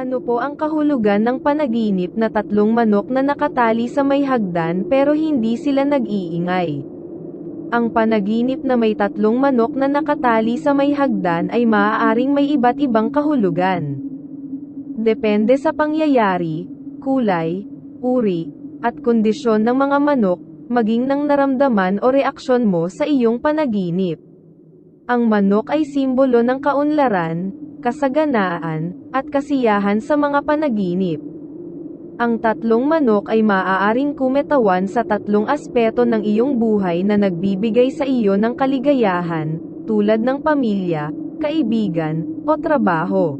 Ano po ang kahulugan ng panaginip na tatlong manok na nakatali sa may hagdan pero hindi sila nag-iingay? Ang panaginip na may tatlong manok na nakatali sa may hagdan ay maaaring may iba't ibang kahulugan. Depende sa pangyayari, kulay, uri, at kondisyon ng mga manok, maging ng naramdaman o reaksyon mo sa iyong panaginip. Ang manok ay simbolo ng kaunlaran, kasaganaan, at kasiyahan sa mga panaginip. Ang tatlong manok ay maaaring kumetawan sa tatlong aspeto ng iyong buhay na nagbibigay sa iyo ng kaligayahan, tulad ng pamilya, kaibigan, o trabaho.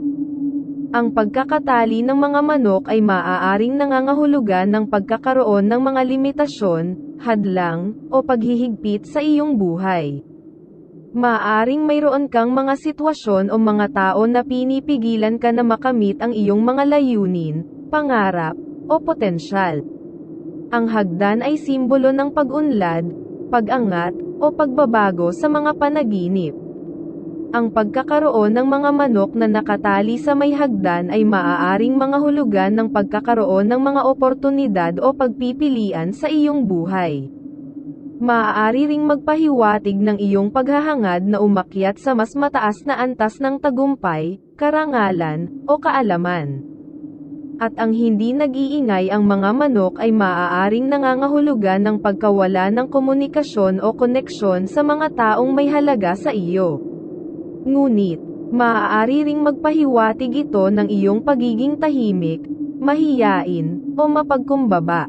Ang pagkakatali ng mga manok ay maaaring nangangahulugan ng pagkakaroon ng mga limitasyon, hadlang, o paghihigpit sa iyong buhay. Maaring mayroon kang mga sitwasyon o mga tao na pinipigilan ka na makamit ang iyong mga layunin, pangarap, o potensyal. Ang hagdan ay simbolo ng pag-unlad, pag-angat, o pagbabago sa mga panaginip. Ang pagkakaroon ng mga manok na nakatali sa may hagdan ay maaaring mga hulugan ng pagkakaroon ng mga oportunidad o pagpipilian sa iyong buhay. Maaari ring magpahiwatig ng iyong paghahangad na umakyat sa mas mataas na antas ng tagumpay, karangalan, o kaalaman. At ang hindi nag-iingay ang mga manok ay maaaring nangangahulugan ng pagkawala ng komunikasyon o koneksyon sa mga taong may halaga sa iyo. Ngunit, maaari ring magpahiwatig ito ng iyong pagiging tahimik, mahiyain, o mapagkumbaba.